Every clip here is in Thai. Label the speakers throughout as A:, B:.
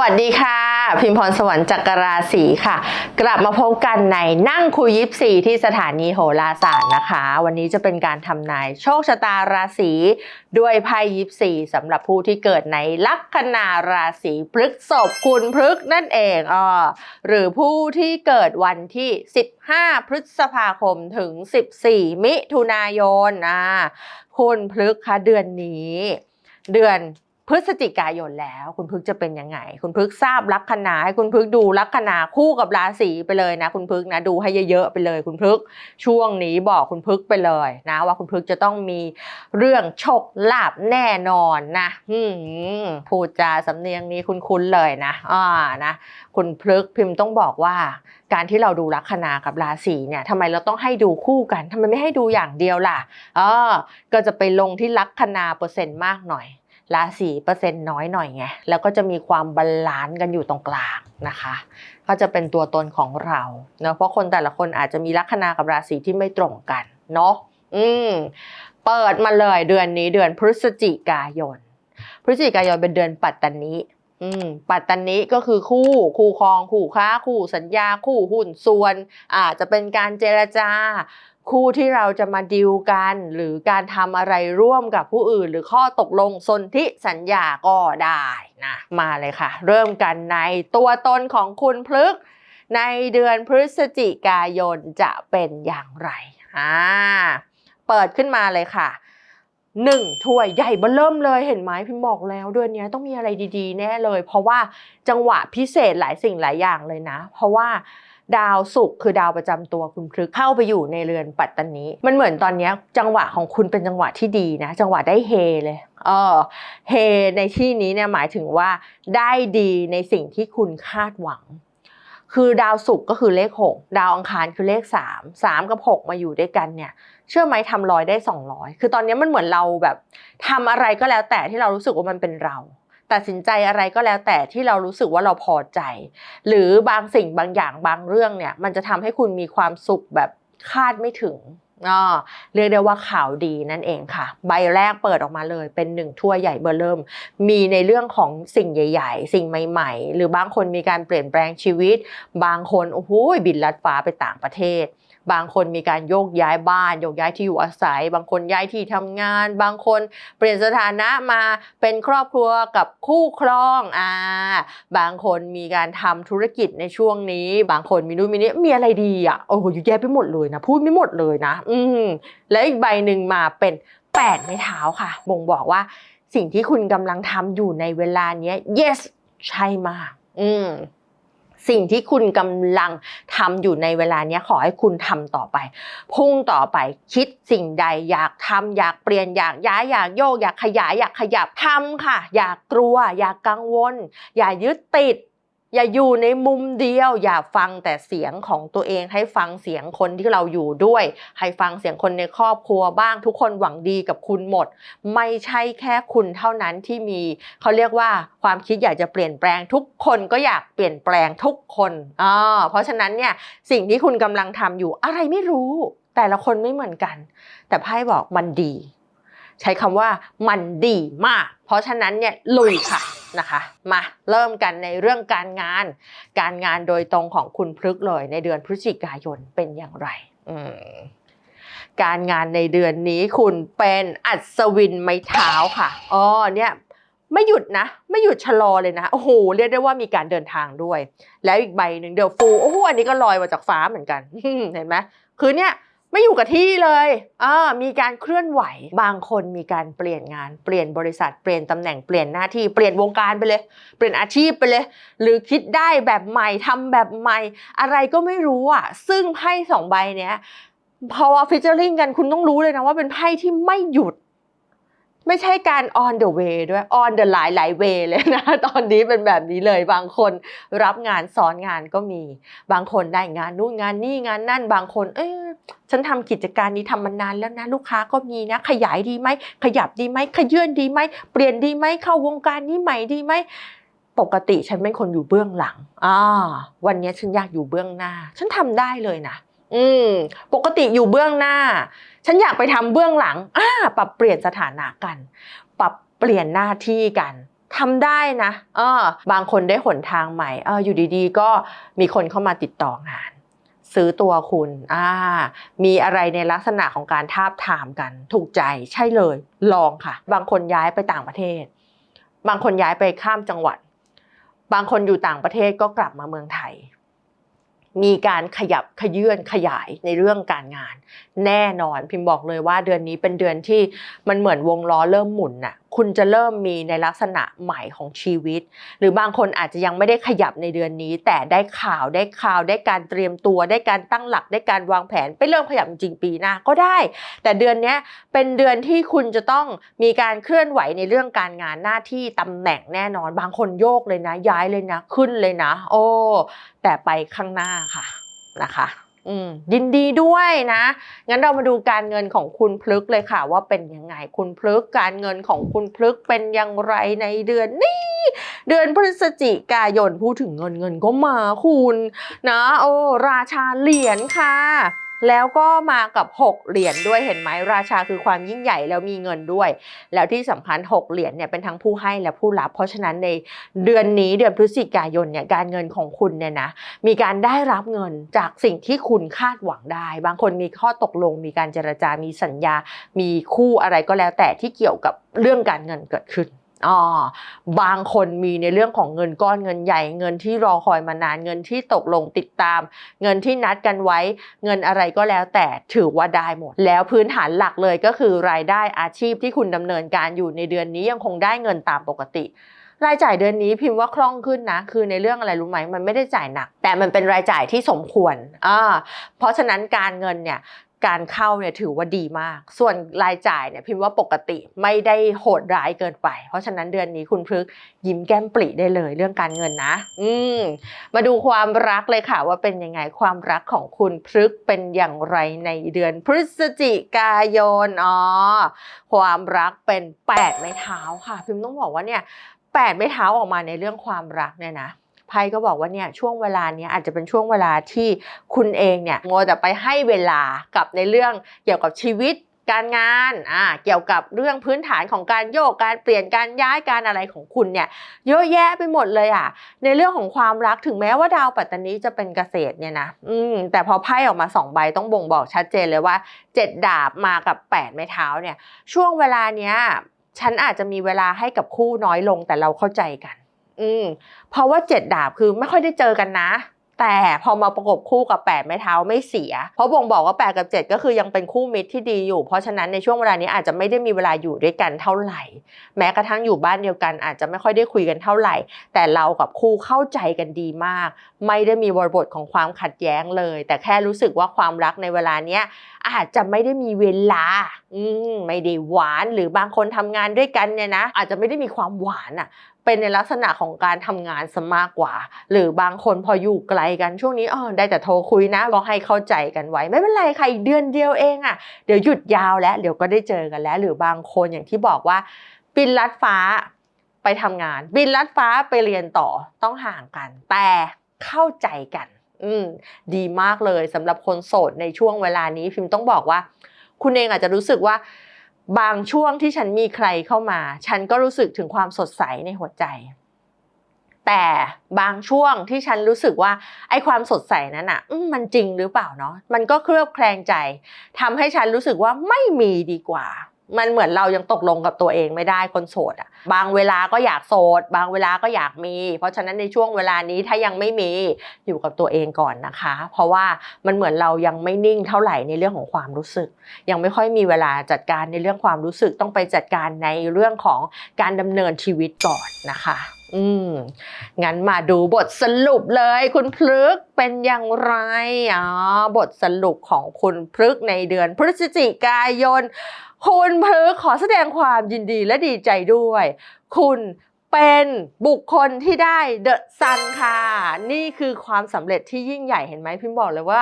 A: วัสดีค่ะ พิมพรสวรรค์จักรราศีค่ะ กลับมาพบกันในนั่งคุยยิปซีที่สถานีโหราศาสตร์นะคะ วันนี้จะเป็นการทำนายโชคชะตาราศีด้วยไพ่ยิปซีสำหรับผู้ที่เกิดในลัคนาราศีพฤกษภคุณพฤกษ์นั่นเองอ่อหรือผู้ที่เกิดวันที่ 15 พฤษภาคมถึง 14 มิถุนายนอ่าคุณพฤกษ์คะเดือนนี้ เดือน พฤศจิกายนแล้ว คุณพึกจะเป็นยังไง คุณพึกทราบลัคนาให้คุณพึกดูลัคนาคู่กับราศีไปเลยนะ คุณพึกนะดูให้เยอะๆไปเลย คุณพึกช่วงนี้บอกคุณพึกไปเลยนะ ว่าคุณพึกจะต้องมีเรื่องโชคลาภแน่นอนนะอืมพูดจาสำเนียงนี้คุ้นๆเลยนะอ่านะคุณพฤกพิมพ์ต้องบอกว่า การที่เราดูลัคนากับราศีเนี่ยทำไมเราต้องให้ดูคู่กันทำไมไม่ให้ดูอย่างเดียวล่ะเออก็จะไปลงที่ลัคนาเปอร์เซ็นต์มากหน่อย ราศีเปอร์เซ็นน้อยหน่อยไง แล้วก็จะมีความบาลานซ์กันอยู่ตรงกลางนะคะ ก็จะเป็นตัวตนของเราเนาะเพราะคนแต่ละคนอาจจะมีลัคนากับราศีที่ไม่ตรงกันเนาะอืมเปิดมาเลยเดือนนี้เดือนพฤศจิกายน พฤศจิกายนเป็นเดือนปัตตานี อืมปัตตานิก็คือคู่ คู่ครอง คู่ค้า คู่สัญญา คู่หุ้นส่วนอาจจะเป็นการเจรจา คู่ที่เราจะมาดิวกัน หรือการทำอะไรร่วมกับผู้อื่น หรือข้อตกลงสนธิสัญญาก็ได้นะมาเลยค่ะ เริ่มกันในตัวตนของคุณพฤกในเดือนพฤศจิกายนจะเป็นอย่างไรอ่าเปิดขึ้นมาเลยค่ะ หนึ่งถ้วยใหญ่เบ้อเริ่มเลยเห็นไหมพิมบอกแล้วเดือนนี้ต้องมีอะไรดีๆ แน่เลย เพราะว่าจังหวะพิเศษหลายสิ่งหลายอย่างเลยนะ เพราะว่าดาวศุกร์คือดาวประจำตัวคุณพฤกษ์เข้าไปอยู่ในเรือนปัตตานีมันเหมือนตอนนี้จังหวะของคุณเป็นจังหวะที่ดีนะ จังหวะได้เฮเลยเออเฮในที่นี้เนี่ยหมายถึงว่าได้ดีในสิ่งที่คุณคาดหวัง คือดาวศุกร์ก็คือเลข 6 ดาวอังคารคือเลข 3 3 กับ 6 มาอยู่ด้วยกันเนี่ย เชื่อไหมทำร้อยได้ 200 คือตอนนี้มันเหมือนเราแบบทำอะไรก็แล้วแต่ที่เรารู้สึกว่ามันเป็นเราตัดสินใจอะไรก็แล้วแต่ที่เรารู้สึกว่าเราพอใจ หรือบางสิ่งบางอย่างบางเรื่องเนี่ย มันจะทำให้คุณมีความสุขแบบคาดไม่ถึง อ่าเรียกได้ว่าข่าวดีนั่นเองค่ะ ใบแรกเปิดออกมาเลย เป็นหนึ่งถ้วยใหญ่เบอร์เริ่ม มีในเรื่องของสิ่งใหญ่ ๆ สิ่งใหม่ ๆ หรือบางคนมีการเปลี่ยนแปลงชีวิต บางคนโอ้โหบินลัดฟ้าไปต่างประเทศ บางคนมีการโยกย้ายบ้านโยกย้ายที่อยู่อาศัย บางคนย้ายที่ทำงาน บางคนเปลี่ยนสถานะมาเป็นครอบครัวกับคู่ครองอ่าบางคนมีการทำธุรกิจในช่วงนี้ บางคนมีนู่นมีนี่มีอะไรดีอะโอ้โหอยู่แย่ไปหมดเลยนะพูดไม่หมดเลยนะ อืมแล้วอีกใบหนึ่งมาเป็นแปดไม้เท้าค่ะ บ่งบอกว่าสิ่งที่คุณกำลังทำอยู่ในเวลาเนี้ย yes ใช่มาก อืม สิ่งที่คุณกำลังทำอยู่ในเวลานี้ขอให้คุณทำต่อไป พุ่งต่อไปคิดสิ่งใดอยากทำอยากเปลี่ยนอยากย้ายอยากโยก อยากขยายอยากขยับทำค่ะ อย่ากลัว อย่ากกังวล อย่ายึดติด อย่าอยู่ในมุมเดียว อย่าฟังแต่เสียงของตัวเอง ให้ฟังเสียงคนที่เราอยู่ด้วย ให้ฟังเสียงคนในครอบครัวบ้าง ทุกคนหวังดีกับคุณหมด ไม่ใช่แค่คุณเท่านั้นที่มี เขาเรียกว่าความคิดอยากจะเปลี่ยนแปลง ทุกคนก็อยากเปลี่ยนแปลงทุกคนอ่าเพราะฉะนั้นเนี่ยสิ่งที่คุณกำลังทำอยู่อะไรไม่รู้ แต่ละคนไม่เหมือนกัน แต่ไพ่บอกมันดี ใช้คำว่ามันดีมาก เพราะฉะนั้นเนี่ยลุยค่ะ นะคะ มาเริ่มกันในเรื่องการงาน การงานโดยตรงของคุณพฤกเลยในเดือนพฤศจิกายนเป็นอย่างไรการงานในเดือนนี้คุณเป็นอัศวินไม้เท้าค่ะอ๋อเนี่ยไม่หยุดนะ ไม่หยุดชะลอเลยนะโอ้โหเรียกได้ว่ามีการเดินทางด้วย แล้วอีกใบหนึ่งเดี๋ยวฟูโอ้โหอันนี้ก็ลอยมาจากฟ้าเหมือนกันเห็นไหมคือเนี่ย ไม่อยู่กับที่เลยอ่ามีการเคลื่อนไหว บางคนมีการเปลี่ยนงาน เปลี่ยนบริษัท เปลี่ยนตำแหน่ง เปลี่ยนหน้าที่ เปลี่ยนวงการไปเลย เปลี่ยนอาชีพไปเลย หรือคิดได้แบบใหม่ทำแบบใหม่ อะไรก็ไม่รู้อะ ซึ่งไพ่สองใบเนี้ยพอฟิชเชอริงกันคุณต้องรู้เลยนะว่าเป็นไพ่ที่ไม่หยุด ไม่ใช่การ on the way ด้วย on the หลายหลาย way เลยนะ ตอนนี้เป็นแบบนี้เลย บางคนรับงานซ้อนงานก็มี บางคนได้งานนู่นงานนี่งานนั่น บางคน เอ้ยฉันทำกิจการนี้ทำมานานแล้วนะลูกค้าก็มีนะ ขยายดีไหม ขยับดีไหม ขยื่นดีไหม เปลี่ยนดีไหม เข้าวงการนี้ใหม่ดีไหม ปกติฉันเป็นคนอยู่เบื้องหลังอ่าวันนี้ฉันอยากอยู่เบื้องหน้า ฉันทำได้เลยนะ อืม ปกติอยู่เบื้องหน้า ฉันอยากไปทำเบื้องหลังอ่าปรับเปลี่ยนสถานะกัน ปรับเปลี่ยนหน้าที่กันทำได้นะเออบางคนได้หนทางใหม่เอออยู่ดีๆ ก็มีคนเข้ามาติดต่องาน ซื้อตัวคุณอ่ามีอะไรในลักษณะของการทาบทามกัน ถูกใจใช่เลย ลองค่ะ บางคนย้ายไปต่างประเทศ บางคนย้ายไปข้ามจังหวัด บางคนอยู่ต่างประเทศก็กลับมาเมืองไทย มีการขยับขยื่นขยายในเรื่องการงาน แน่นอนพิมพ์บอกเลยว่าเดือนนี้เป็นเดือนที่มันเหมือนวงล้อเริ่มหมุนน่ะ คุณจะเริ่มมีในลักษณะใหม่ของชีวิต หรือบางคนอาจจะยังไม่ได้ขยับในเดือนนี้ แต่ได้ข่าวได้ข่าวได้การเตรียมตัวได้การตั้งหลักได้การวางแผน ไปเริ่มขยับจริงปีหน้าก็ได้ แต่เดือนนี้เป็นเดือนที่คุณจะต้องมีการเคลื่อนไหวในเรื่องการงานหน้าที่ตำแหน่งแน่นอน บางคนโยกเลยนะ ย้ายเลยนะ ขึ้นเลยนะ โอ้แต่ไปข้างหน้าค่ะนะคะ ยินดีด้วยนะ งั้นเรามาดูการเงินของคุณพลึกเลยค่ะ ว่าเป็นยังไงคุณพลึกการเงินของคุณพลึกเป็นอย่างไรในเดือนนี้เดือนพฤศจิกายนพูดถึงเงินเงินก็มาคุณนะโอ้ราชาเหรียญค่ะ แล้วก็มากับ 6 เหรียญด้วยเห็นไหมราชาคือความยิ่งใหญ่แล้วมีเงินด้วย แล้วที่สำคัญ 6 เหรียญเนี่ยเป็นทั้งผู้ให้และผู้รับ เพราะฉะนั้นในเดือนนี้เดือนพฤศจิกายนเนี่ยการเงินของคุณเนี่ยนะมีการได้รับเงินจากสิ่งที่คุณคาดหวังได้ บางคนมีข้อตกลง มีการเจรจามีสัญญา มีคู่อะไรก็แล้วแต่ที่เกี่ยวกับเรื่องการเงินเกิดขึ้น บางคนมีในเรื่องของเงินก้อนเงินใหญ่เงินที่รอคอยมานานเงินที่ตกลงติดตาม เงินที่นัดกันไว้ เงินอะไรก็แล้วแต่ถือว่าได้หมด แล้วพื้นฐานหลักเลยก็คือรายได้อาชีพที่คุณดำเนินการอยู่ในเดือนนี้ยังคงได้เงินตามปกติรายจ่ายเดือนนี้พิมพ์ว่าคล่องขึ้นนะ คือในเรื่องอะไรรู้ไหมมันไม่ได้จ่ายหนัก แต่มันเป็นรายจ่ายที่สมควรอ่าเพราะฉะนั้นการเงินเนี่ย การเข้าเนี่ยถือว่าดีมาก ส่วนรายจ่ายเนี่ยพิมพ์ว่าปกติไม่ได้โหดร้ายเกินไป เพราะฉะนั้นเดือนนี้คุณพฤกยิ้มแก้มปริได้เลยเรื่องการเงินนะ อืม มาดูความรักเลยค่ะ ว่าเป็นยังไงความรักของคุณพฤกเป็นอย่างไรในเดือนพฤศจิกายน อ๋อ ความรักเป็นแปดไม้เท้าค่ะ พิมพ์ต้องบอกว่าเนี่ยแปดไม่เท้าออกมาในเรื่องความรักเนี่ยนะ ไพ่ก็บอกว่าเนี่ยช่วงเวลาเนี้ยอาจจะเป็นช่วงเวลาที่คุณเองเนี่ยมัวแต่ไปให้เวลากับในเรื่องเกี่ยวกับชีวิตการงานอ่าเกี่ยวกับเรื่องพื้นฐานของการโยกการเปลี่ยนการย้ายการอะไรของคุณเนี่ยเยอะแยะไปหมดเลยอะในเรื่องของความรักถึงแม้ว่าดาวปัตตานีจะเป็นเกษตรเนี่ยนะอืมแต่พอไพ่ออกมาสองใบต้องบ่งบอกชัดเจนเลยว่าเจ็ดดาบมากับแปดไม้เท้าเนี่ยช่วงเวลาเนี้ยฉันอาจจะมีเวลาให้กับคู่น้อยลงแต่เราเข้าใจกัน อืมเพราะว่าเจ็ดดาบคือไม่ค่อยได้เจอกันนะ แต่พอมาประกบคู่กับแปดไม้เท้าไม่เสีย เพราะบ่งบอกว่าแปดกับเจ็ดก็คือยังเป็นคู่มิตรที่ดีอยู่ เพราะฉะนั้นในช่วงเวลานี้อาจจะไม่ได้มีเวลาอยู่ด้วยกันเท่าไหร่ แม้กระทั่งอยู่บ้านเดียวกัน อาจจะไม่ค่อยได้คุยกันเท่าไหร่ แต่เรากับคู่เข้าใจกันดีมาก ไม่ได้มีบริบทของความขัดแย้งเลย แต่แค่รู้สึกว่าความรักในเวลาเนี้ยอาจจะไม่ได้มีเวลา อืมไม่ได้หวานหรือบางคนทำงานด้วยกันเนี่ยนะ อาจจะไม่ได้มีความหวานอะ่ะ เป็นในลักษณะของการทำงานซะมากกว่า หรือบางคนพออยู่ไกลกันช่วงนี้อ๋อได้แต่โทรคุยนะก็ให้เข้าใจกันไว้ ไม่เป็นไรค่ะอีกเดือนเดียวเองอะ่ะเดี๋ยวหยุดยาวแล้ว เดี๋ยวก็ได้เจอกันแล้ว หรือบางคนอย่างที่บอกว่าบินลัดฟ้าไปทำงาน บินลัดฟ้าไปเรียนต่อต้องห่างกัน แต่เข้าใจกัน อืมดีมากเลยสำหรับคนโสดในช่วงเวลานี้พิมพ์ต้องบอกว่า คุณเองอาจจะรู้สึกว่า บางช่วงที่ฉันมีใครเข้ามา ฉันก็รู้สึกถึงความสดใสในหัวใจ แต่บางช่วงที่ฉันรู้สึกว่าไอ้ความสดใสนั้นอะมมันจริงหรือเปล่าเนาะมันก็เคลือบแคลงใจทำให้ฉันรู้สึกว่าไม่มีดีกว่า มันเหมือนเรายังตกลงกับตัวเองไม่ได้คนโสดอะบางเวลาก็อยากโสด บางเวลาก็อยากมี เพราะฉะนั้นในช่วงเวลานี้ถ้ายังไม่มีอยู่กับตัวเองก่อนนะคะ เพราะว่ามันเหมือนเรายังไม่นิ่งเท่าไหร่ในเรื่องของความรู้สึก ยังไม่ค่อยมีเวลาจัดการในเรื่องความรู้สึกต้องไปจัดการในเรื่องของการดำเนินชีวิตก่อนนะคะ อืมงั้นมาดูบทสรุปเลย คุณพฤกเป็นอย่างไรอ๋อบทสรุปของคุณพฤกในเดือนพฤศจิกายน คุณพฤกษ์ขอแสดงความยินดีและดีใจด้วย คุณเป็นบุคคลที่ได้เดอะซันค่ะ นี่คือความสำเร็จที่ยิ่งใหญ่เห็นไหมพิมพ์บอกเลยว่า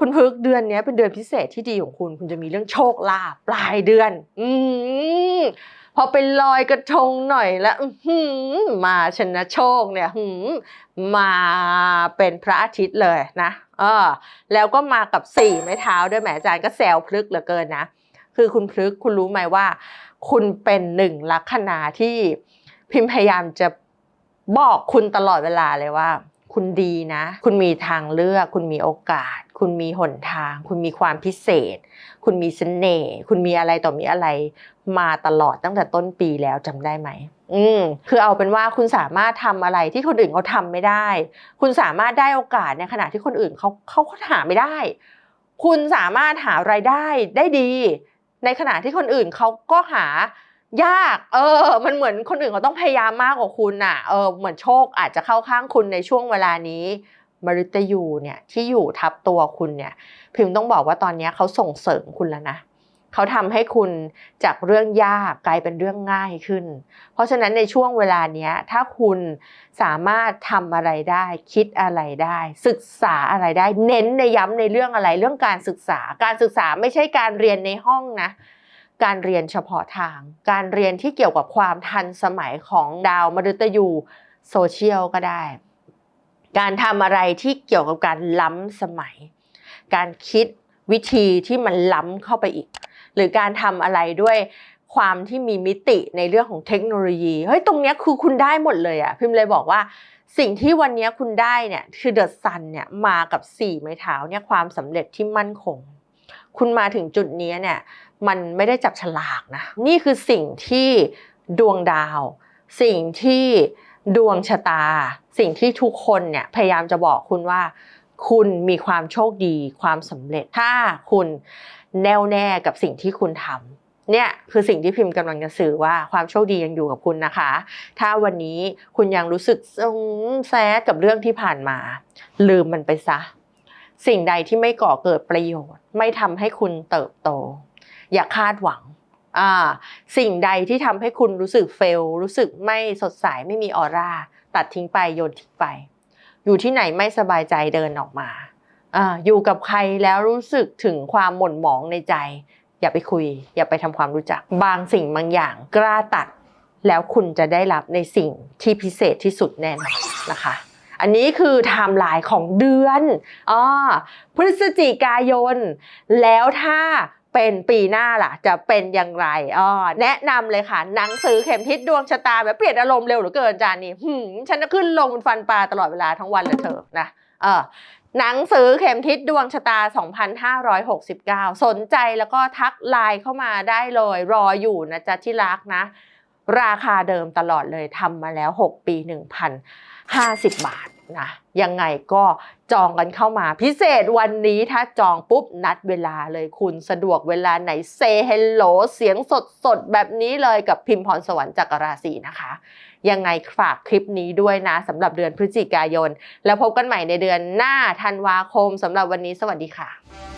A: คุณพฤกษ์เดือนนี้เป็นเดือนพิเศษที่ดีของคุณ คุณจะมีเรื่องโชคลาภปลายเดือน อืมพอไปลอยกระทงหน่อยแล้วมาชนะโชคเนี่ยมาเป็นพระอาทิตย์เลยนะเออแล้วก็มากับสี่ไม้เท้าด้วยแหมอาจารย์ก็แซวพฤกเหลือเกินนะ คือคุณพฤกคุณรู้ไหมว่า คุณเป็นหนึ่งลัคนาที่พิมพ์พยายามจะบอกคุณตลอดเวลาเลยว่า คุณดีนะ คุณมีทางเลือก คุณมีโอกาส คุณมีหนทาง คุณมีความพิเศษ คุณมีเสน่ห์คุณมีอะไรต่อมีอะไรมาตลอดตั้งแต่ต้นปีแล้วจำได้ไหมอืมคือเอาเป็นว่าคุณสามารถทำอะไรที่คนอื่นเขาทำไม่ได้ คุณสามารถได้โอกาสในขณะที่คนอื่นเขาเขาเขาหาไม่ได้ คุณสามารถหารายได้ได้ดี ในขณะที่คนอื่นเขาก็หายาก เออ มันเหมือนคนอื่นเขาต้องพยายามมากกว่าคุณน่ะ เออ เหมือนโชคอาจจะเข้าข้างคุณในช่วงเวลานี้ มฤตยูเนี่ยที่อยู่ทับตัวคุณเนี่ย พิมพ์ต้องบอกว่าตอนนี้เขาส่งเสริมคุณแล้วนะ เขาทำให้คุณจากเรื่องยากกลายเป็นเรื่องง่ายขึ้น เพราะฉะนั้นในช่วงเวลาเนี้ยถ้าคุณสามารถทำอะไรได้ คิดอะไรได้ ศึกษาอะไรได้ เน้นในย้ำในเรื่องอะไรเรื่องการศึกษา การศึกษาไม่ใช่การเรียนในห้องนะการเรียนเฉพาะทาง การเรียนที่เกี่ยวกับความทันสมัยของดาวมฤตยูโซเชียลก็ได้ การทำอะไรที่เกี่ยวกับการล้ำสมัย การคิดวิธีที่มันล้ำเข้าไปอีก หรือการทำอะไรด้วยความที่มีมิติในเรื่องของเทคโนโลยีเฮ้ยตรงเนี้ยคือคุณได้หมดเลยอะพิมพ์เลยบอกว่าสิ่งที่วันนี้คุณได้เนี่ยคือเดอะซันเนี่ยมากับสี่ไม้เท้าเนี่ยความสำเร็จที่มั่นคง คุณมาถึงจุดนี้เนี่ยมันไม่ได้จับฉลากนะนี่คือสิ่งที่ดวงดาว สิ่งที่ดวงชะตา สิ่งที่ทุกคนเนี่ยพยายามจะบอกคุณว่า คุณมีความโชคดีความสำเร็จถ้าคุณ แน่วแน่กับสิ่งที่คุณทำเนี่ยคือสิ่งที่พิมพ์กำลังจะสื่อว่าความโชคดียังอยู่กับคุณนะคะ ถ้าวันนี้คุณยังรู้สึกอืมแซดกับเรื่องที่ผ่านมา ลืมมันไปซะ สิ่งใดที่ไม่ก่อเกิดประโยชน์ ไม่ทำให้คุณเติบโต อย่าคาดหวังอ่าสิ่งใดที่ทำให้คุณรู้สึกเฟล รู้สึกไม่สดใสไม่มีออร่า ตัดทิ้งไปโยนทิ้งไป อยู่ที่ไหนไม่สบายใจเดินออกมา อยู่กับใครแล้วรู้สึกถึงความหม่นหมองในใจ อย่าไปคุย อย่าไปทำความรู้จัก บางสิ่งบางอย่างกล้าตัด แล้วคุณจะได้รับในสิ่งที่พิเศษที่สุดแน่นอนนะคะอันนี้คือไทม์ไลน์ของเดือนอ่าพฤศจิกายน แล้วถ้าเป็นปีหน้าล่ะ จะเป็นอย่างไรอ่าแนะนำเลยค่ะ หนังสือเข็มทิศดวงชะตาแบบเปลี่ยนอารมณ์เร็วเหลือเกินจานนี้หืมฉันจะขึ้นลงบนฟันปลาตลอดเวลาทั้งวันเลยเธอนะ เออ หนังสือเข็มทิศดวงชะตา 2569 สนใจแล้วก็ทักไลน์เข้ามาได้เลย รออยู่นะจ๊ะที่รักนะ ราคาเดิมตลอดเลยทำมาแล้ว 6 ปี 1,050 บาทนะยังไงก็จองกันเข้ามาพิเศษวันนี้ถ้าจองปุ๊บนัดเวลาเลยคุณสะดวกเวลาไหนเซเฮลโหลเสียงสดสดแบบนี้เลยกับพิมพรสวรรค์จากรราศีนะคะ ยังไงฝากคลิปนี้ด้วยนะสำหรับเดือนพฤศจิกายน แล้วพบกันใหม่ในเดือนหน้าธันวาคมสำหรับวันนี้สวัสดีค่ะ